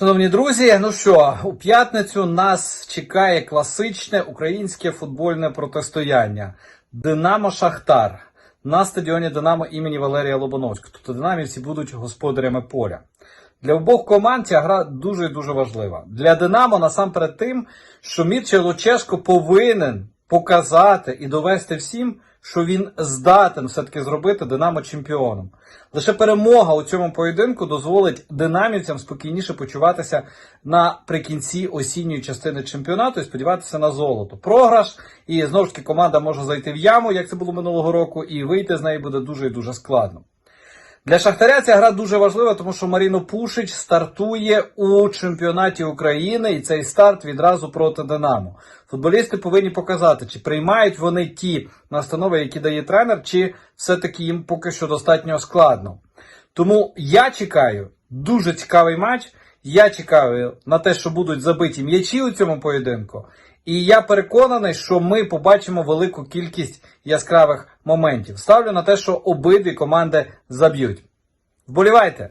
Шановні друзі, ну що, у п'ятницю нас чекає класичне українське футбольне протистояння Динамо Шахтар на стадіоні Динамо імені Валерія Лобановського. Тобто динамівці будуть господарями поля. Для обох команд ця гра дуже дуже важлива. Для Динамо насамперед тим, що Мірча Лучешко повинен показати і довести всім, що він здатен все-таки зробити Динамо чемпіоном. Лише перемога у цьому поєдинку дозволить динамівцям спокійніше почуватися наприкінці осінньої частини чемпіонату і сподіватися на золото. Програш, і знову ж таки команда може зайти в яму, як це було минулого року, і вийти з неї буде дуже і дуже складно. Для Шахтаря ця гра дуже важлива, тому що Маріно Пушич стартує у чемпіонаті України, і цей старт відразу проти Динамо. Футболісти повинні показати, чи приймають вони ті настанови, які дає тренер, чи все-таки їм поки що достатньо складно. Тому я чекаю дуже цікавий матч. Я чекаю на те, що будуть забиті м'ячі у цьому поєдинку. І я переконаний, що ми побачимо велику кількість яскравих моментів. Ставлю на те, що обидві команди заб'ють. Вболівайте!